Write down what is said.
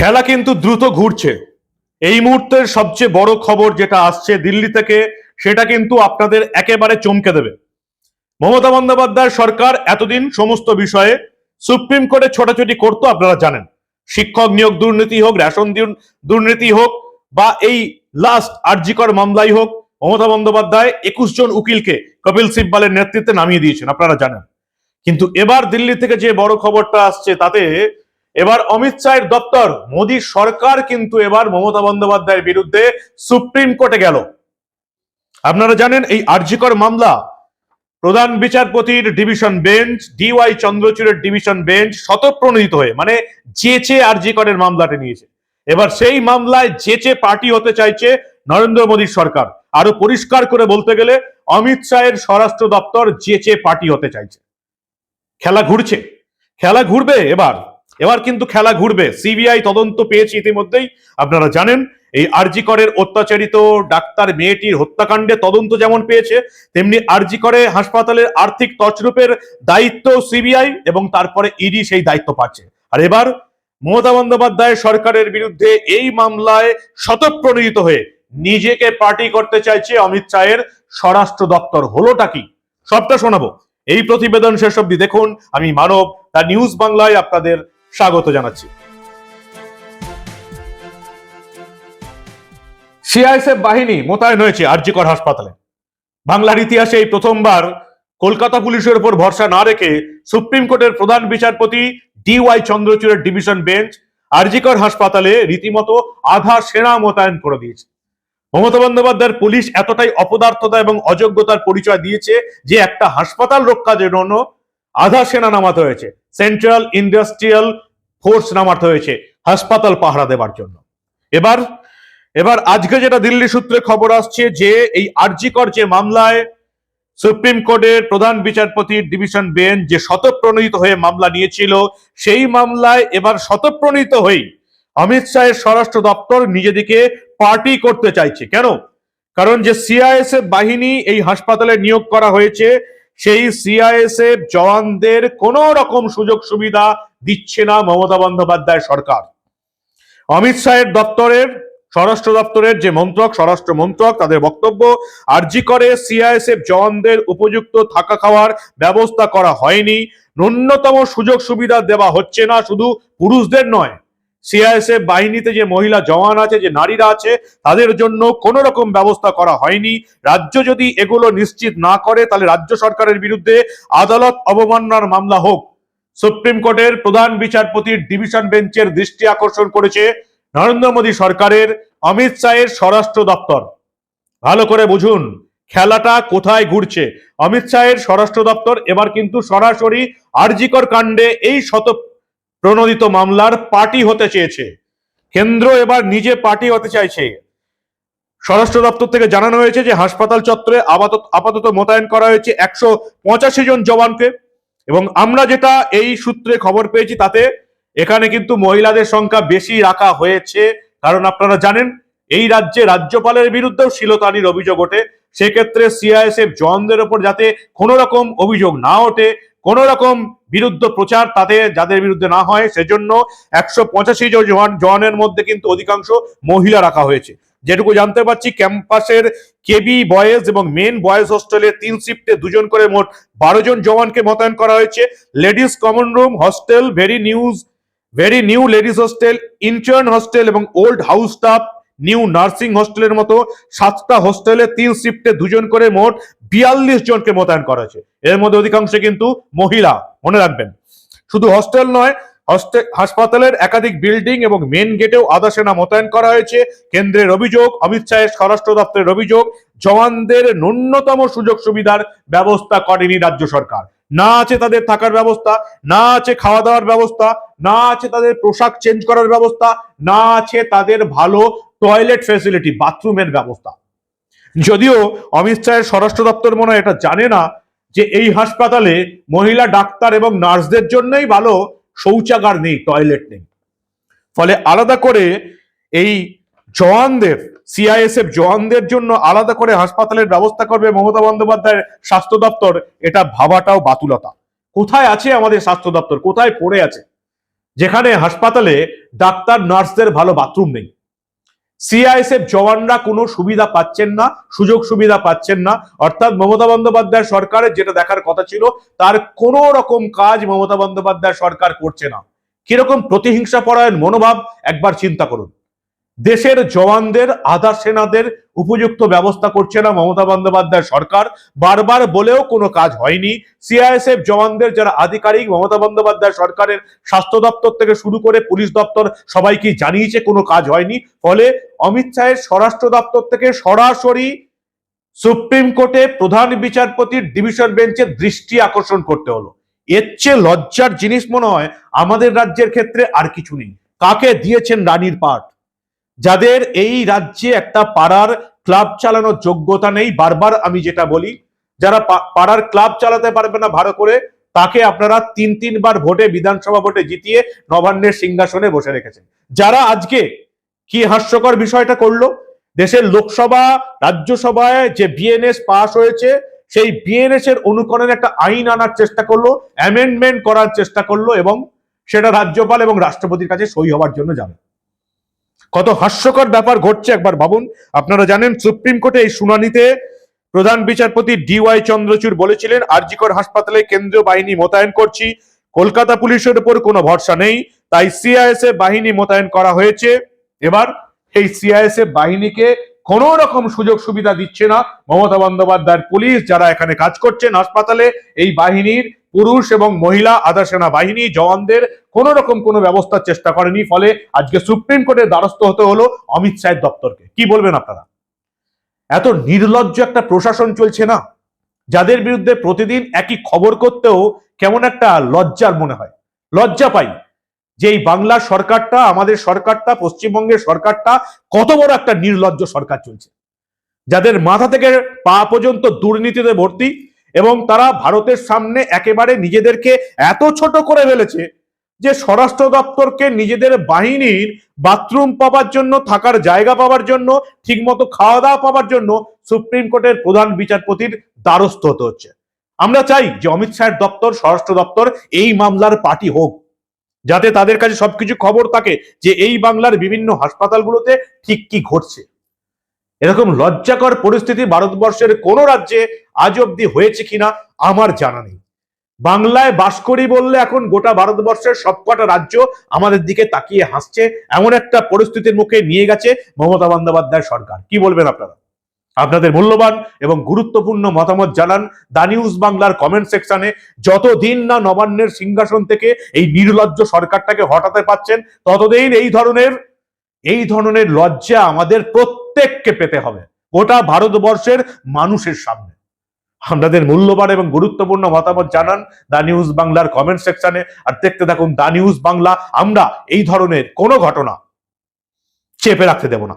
খেলা কিন্তু দ্রুত ঘুরছে। এই মুহূর্তের সবচেয়ে বড় খবর যেটা আসছে দিল্লি থেকে, সেটা কিন্তু আপনাদের একেবারে চমকে দেবে। মমতা বন্দ্যোপাধ্যায় সরকার এতদিন সমস্ত বিষয়ে সুপ্রিম কোর্টে ছোটাছুটি করতো, আপনারা জানেন। শিক্ষক নিয়োগ দুর্নীতি হোক, রেশন দুর্নীতি হোক, বা এই লাস্ট আরজিকর মামলাই হোক, মমতা বন্দ্যোপাধ্যায় একুশ জন উকিলকে কপিল সিব্বালের নেতৃত্বে নামিয়ে দিয়েছেন, আপনারা জানেন। কিন্তু এবার দিল্লি থেকে যে বড় খবরটা আসছে, তাতে এবার অমিত শাহের দপ্তর, মোদী সরকার কিন্তু এবার মমতা বন্দ্যোপাধ্যায়ের বিরুদ্ধে সুপ্রিম কোর্টে গেল। আপনারা জানেন এই আরজিকর মামলা, প্রধান বিচারপতির ডিভিশন বেঞ্চ ডিওয়াই চন্দ্রচূড়ের ডিভিশন বেঞ্চ শতপ্রণোদিত হয়ে মানে জেচে আরজিকরের মামলাটা নিয়েছে। এবার সেই মামলায় জেচে পার্টি হতে চাইছে নরেন্দ্র মোদীর সরকার। আরও পরিষ্কার করে বলতে গেলে, অমিত শাহের স্বরাষ্ট্র দপ্তর জেচে পার্টি হতে চাইছে। খেলা ঘুরছে। খেলা ঘুরবে এবার। এবার কিন্তু খেলা ঘুরবে। সিবিআই তদন্ত পেয়েছে ইতিমধ্যেই। আপনারা জানেন, এই আরজি করের অত্যাচারিত ডাক্তার মেয়েটির হত্যাকাণ্ডে তদন্ত যেমন পেয়েছে, তেমনি আরজি করে হাসপাতালের আর্থিক তছরূপের দায়িত্ব সিবিআই এবং তারপরে ইডি সেই দায়িত্ব পাচ্ছে। আর এবার মমতা বন্দ্যোপাধ্যায় সরকারের বিরুদ্ধে এই মামলায় শতপ্রণোদিত হয়ে নিজেকে পার্টি করতে চাইছে অমিত শাহের স্বরাষ্ট্র দপ্তর। হলোটা কি? সবটা শোনাবো। এই প্রতিবেদন শেষ অব্দি দেখুন। আমি মানব তার নিউজ বাংলায় আপনাদের স্বাগত জানাচ্ছি। সিআইএসএফ বাহিনী মোতায়েন হয়েছে আরজিকর হাসপাতালে। বাংলার ইতিহাসে এই প্রথমবার কলকাতা পুলিশের উপর ভরসা না রেখে সুপ্রিম কোর্টের প্রধান বিচারপতি ডিওয়াই চন্দ্রচূড়ের ডিভিশন বেঞ্চ আরজিকর হাসপাতালে রীতিমতো আধা সেনা মোতায়েন করে দিয়েছে। মমতা বন্দ্যোপাধ্যায়ের পুলিশ এতটাই অপদার্থতা এবং অযোগ্যতার পরিচয় দিয়েছে যে একটা হাসপাতাল রক্ষার জন্য আধা সেনা নামাতে হয়েছে। সেন্ট্রাল ইন্ডাস্ট্রিয়াল ফোর্স নামাতে হয়েছে, হাসপাতাল পাহারা দেবার জন্য। এবার এবার আজকে যেটা দিল্লি সূত্রে খবর আসছে যে, এই আরজিকর যে মামলায় সুপ্রিম কোর্টের প্রধান বিচারপতির ডিভিশন বেঞ্চ যে শতপ্রণোদিত হয়ে মামলা নিয়েছিল, সেই মামলায় এবার শতপ্রণীত হয়েই অমিত শাহের স্বরাষ্ট্র দপ্তর নিজেদিকে পার্টি করতে চাইছে। কেন? কারণ যে সিআইএসএফ বাহিনী এই হাসপাতালে নিয়োগ করা হয়েছে সেই সিআইএসএফ জওয়ানদের কোনো রকম সুযোগ সুবিধা দিচ্ছে না মমতা বন্দ্যোপাধ্যায় সরকার। অমিত শাহের দপ্তরের, স্বরাষ্ট্র দপ্তরের যে মন্ত্রক, স্বরাষ্ট্র মন্ত্রক, তাদের বক্তব্য, আরজি করে সিআইএসএফ জওয়ানদের উপযুক্ত থাকা খাওয়ার ব্যবস্থা করা হয়নি। ন্যূনতম সুযোগ সুবিধা দেওয়া হচ্ছে না, শুধু পুরুষদের নয় সিআইএসএফ বাহিনীতে যে মহিলা জওয়ান আছে, যে নারীরা আছে, তাদের জন্য কোন রকম ব্যবস্থা করা হয়নি। রাজ্য যদি এগুলো নিশ্চিত না করে, তাহলে রাজ্য সরকারের বিরুদ্ধে আদালত অবমাননার মামলা হোক। সুপ্রিম কোর্টের প্রধান বিচারপতির ডিভিশন বেঞ্চের দৃষ্টি আকর্ষণ করেছে নরেন্দ্র মোদী সরকারের, অমিত শাহের স্বরাষ্ট্র দপ্তর। ভালো করে বুঝুন, খেলাটা কোথায় ঘুরছে? অমিত শাহের স্বরাষ্ট্র দপ্তর, এবার কিন্তু সরাসরি আরজিকর কাণ্ডে এই শত প্রণোদিত মামলার পার্টি হতে চেয়েছে। কেন্দ্র এবার নিজে পার্টি হতে চাইছে। স্বরাষ্ট্র দপ্তর থেকে জানানো হয়েছে যে হাসপাতাল চত্বরে আপাতত মোতায়েন করা হয়েছে একশো পঁচাশি জন জওয়ানকে। এবং আমরা যেটা এই সূত্রে খবর পেয়েছি তাতে এখানে কিন্তু মহিলাদের সংখ্যা বেশি রাখা হয়েছে। কারণ আপনারা জানেন, এই রাজ্যে রাজ্যপালের বিরুদ্ধেও শিলতানির অভিযোগ ওঠে। সেক্ষেত্রে সিআইএসএফ জওয়ানদের ওপর যাতে কোনো রকম অভিযোগ না ওঠে কোন রকম বিরুদ্ধ প্রচার তাদের, যাদের বিরুদ্ধে না হয়, সেজন্য একশো পঁচাশি জন জওয়ানের মধ্যে কিন্তু অধিকাংশ মহিলা রাখা হয়েছে। যেটুকু জানতে পারছি, ক্যাম্পাসের কেবি বয়েজ এবং মেন বয়েজ হোস্টেলে তিন শিফটে দুজন করে মোট বারো জন জওয়ানকে মোতায়েন করা হয়েছে। Ladies common room hostel, very news very new ladies hostel, intern hostel এবং old house staff new nursing হোস্টেলের মতো সাতটা হোস্টেলে তিন শিফটে দুজন করে মোট বিয়াল্লিশ জনকে মোতায়েন করা হয়েছে। এর মধ্যে অধিকাংশ কিন্তু মহিলা, মনে রাখবেন। শুধু হস্টেল নয় হাসপাতালের একাধিক বিল্ডিং এবং মেন গেটেও আধা সেনা মোতায়েন করা হয়েছে। কেন্দ্রের অভিযোগ, অমিত শাহের স্বরাষ্ট্র দপ্তরের অভিযোগ, জওয়ানদের ন্যূনতম সুযোগ সুবিধার ব্যবস্থা করেনি রাজ্য সরকার। না আছে তাদের থাকার ব্যবস্থা, না আছে খাওয়া দাওয়ার ব্যবস্থা না আছে তাদের পোশাক চেঞ্জ করার ব্যবস্থা, না আছে তাদের ভালো টয়লেট ফেসিলিটি বাথরুমের ব্যবস্থা। যদিও অমিত শাহের স্বরাষ্ট্র দপ্তর মনে এটা জানে না যে এই হাসপাতালে মহিলা, ডাক্তার এবং নার্সদের জন্যই ভালো শৌচাগার নেই টয়লেট নেই। ফলে আলাদা করে এই জওয়ানদের সিআইএসএফ জওয়ানদের জন্য আলাদা করে হাসপাতালের ব্যবস্থা করবে মমতা বন্দ্যোপাধ্যায়ের স্বাস্থ্য দপ্তর, এটা ভাবাটাও বাতুলতা। কোথায় আছে আমাদের স্বাস্থ্য দপ্তর? কোথায় পড়ে আছে? যেখানে হাসপাতালে ডাক্তার, নার্সদের ভালো বাথরুম নেই। সিআইএসএফ জওয়ানরা কোনো সুবিধা পাচ্ছেন না, সুযোগ সুবিধা পাচ্ছেন না। অর্থাৎ মমতা বন্দ্যোপাধ্যায় সরকারের যেটা দেখার কথা ছিল, তার কোনো রকম কাজ মমতা বন্দ্যোপাধ্যায় সরকার করছে না। কীরকম প্রতিহিংসা পরায়ণ মনোভাব, একবার চিন্তা করুন। দেশের জওয়ানদের, আধা সেনাদের উপযুক্ত ব্যবস্থা করছে না মমতা বন্দ্যোপাধ্যায় সরকার। বারবার বলেও কোনো কাজ হয়নি। সিআইএসএফ জওয়ানদের যারা আধিকারিক, মমতা বন্দ্যোপাধ্যায় সরকারের স্বাস্থ্য দপ্তর থেকে শুরু করে পুলিশ দপ্তর সবাইকে জানিয়েছে কোনো কাজ হয়নি। ফলে অমিত শাহের স্বরাষ্ট্র দপ্তর থেকে সরাসরি সুপ্রিম কোর্টে প্রধান বিচারপতির ডিভিশন বেঞ্চের দৃষ্টি আকর্ষণ করতে হলো। এর চেয়ে লজ্জার জিনিস মনে হয় আমাদের রাজ্যের ক্ষেত্রে আর কিছু নেই। কাকে দিয়েছেন রানীর পাঠ? যাদের এই রাজ্যে একটা পাড়ার ক্লাব চালানোর যোগ্যতা নেই, বারবার আমি যেটা বলি, যারা পাড়ার ক্লাব চালাতে পারবে না ভালো করে, তাকে আপনারা তিন, তিনবার ভোটে, বিধানসভা ভোটে জিতিয়ে নবান্নের সিংহাসনে বসে রেখেছেন। যারা আজকে কি হাস্যকর বিষয়টা করল, দেশের লোকসভা, রাজ্যসভায় যে বিএনএস পাশ হয়েছে, সেই বিএনএস এর অনুকরণের একটা আইন আনার চেষ্টা করল অ্যামেন্ডমেন্ট করার চেষ্টা করল এবং সেটা রাজ্যপাল এবং রাষ্ট্রপতির কাছে সই হওয়ার জন্য যাবে। কত হাস্যকর ব্যাপার ঘটছে একবার ভাবুন। আপনারা জানেন, সুপ্রিম কোর্টে এই শুনানিতে প্রধান বিচারপতি ডি ওয়াই চন্দ্রচূড় বলেছিলেন, আরজিকর হাসপাতালে কেন্দ্রীয় বাহিনী মোতায়েন করছি, কলকাতা পুলিশের উপর কোনো ভরসা নেই, তাই সিআইএসএ বাহিনী মোতায়েন করা হয়েছে। এবার এই সিআইএসএ বাহিনীকে কোন রকম সুযোগ সুবিধা দিচ্ছে না মমতা বন্দ্যোপাধ্যায়ের পুলিশ, যারা এখানে কাজ করছেন হাসপাতালে, এই বাহিনীর পুরুষ এবং মহিলা আধা সেনা বাহিনী, জওয়ানদের কোন রকম কোনো ব্যবস্থার চেষ্টা করেনি, ফলে আজকে সুপ্রিম কোর্টের দ্বারস্থ হতে হলো অমিত শাহের দপ্তরকে। কি বলবেন আপনারা? এত নির্লজ্জ একটা প্রশাসন চলছে না, যাদের বিরুদ্ধে প্রতিদিন একই খবর করতেও কেমন একটা লজ্জার মনে হয়। লজ্জা পাই। যে এই বাংলার সরকারটা, আমাদের সরকারটা, পশ্চিমবঙ্গের সরকারটা কত বড় একটা নির্লজ্জ সরকার চলছে। যাদের মাথা থেকে পা পর্যন্ত দুর্নীতিতে ভর্তি এবং তারা ভারতের সামনে একেবারে নিজেদেরকে এত ছোট করে ফেলেছে যে স্বরাষ্ট্র দপ্তরকে নিজেদের বাহিনীর বাথরুম পাওয়ার জন্য, থাকার জায়গা পাওয়ার জন্য, ঠিকমতো খাওয়া দাওয়া পাওয়ার জন্য সুপ্রিম কোর্টের প্রধান বিচারপতির দ্বারস্থ হতে হচ্ছে। আমরা চাই যে অমিত শাহের দপ্তর, স্বরাষ্ট্র দপ্তর এই মামলার পার্টি হোক। যাতে তাদের কাছে সবকিছু খবর থাকে যে এই বাংলার বিভিন্ন হাসপাতালগুলোতে ঠিক কি ঘটছে। এরকম লজ্জাকর পরিস্থিতি ভারতবর্ষের কোন রাজ্যে আজ অব্দি হয়েছে কিনা আমার জানা নেই। বাংলায় বাস করি বললে এখন গোটা ভারতবর্ষের সবকটা রাজ্য আমাদের দিকে তাকিয়ে হাসছে, এমন একটা পরিস্থিতির মুখে নিয়ে গেছে মমতা বন্দ্যোপাধ্যায় সরকার। কি বলবেন আপনারা? আপনাদের মূল্যবান এবং গুরুত্বপূর্ণ মতামত জানান দা নিউজ বাংলার কমেন্ট সেকশনে। যতদিন না নবান্নের সিংহাসন থেকে এই নির্লজ্জ সরকারটাকে হটাতে পাচ্ছেন ততদিন এই ধরনের এই ধরনের লজ্জা আমাদের প্রত্যেককে পেতে হবে। গোটা ভারতবর্ষের মানুষের সামনে। আপনাদের মূল্যবান এবং গুরুত্বপূর্ণ মতামত জানান দা নিউজ বাংলার কমেন্ট সেকশনে আর দেখতে থাকুন দা নিউজ বাংলা। আমরা এই ধরনের কোনো ঘটনা চেপে রাখতে দেব না।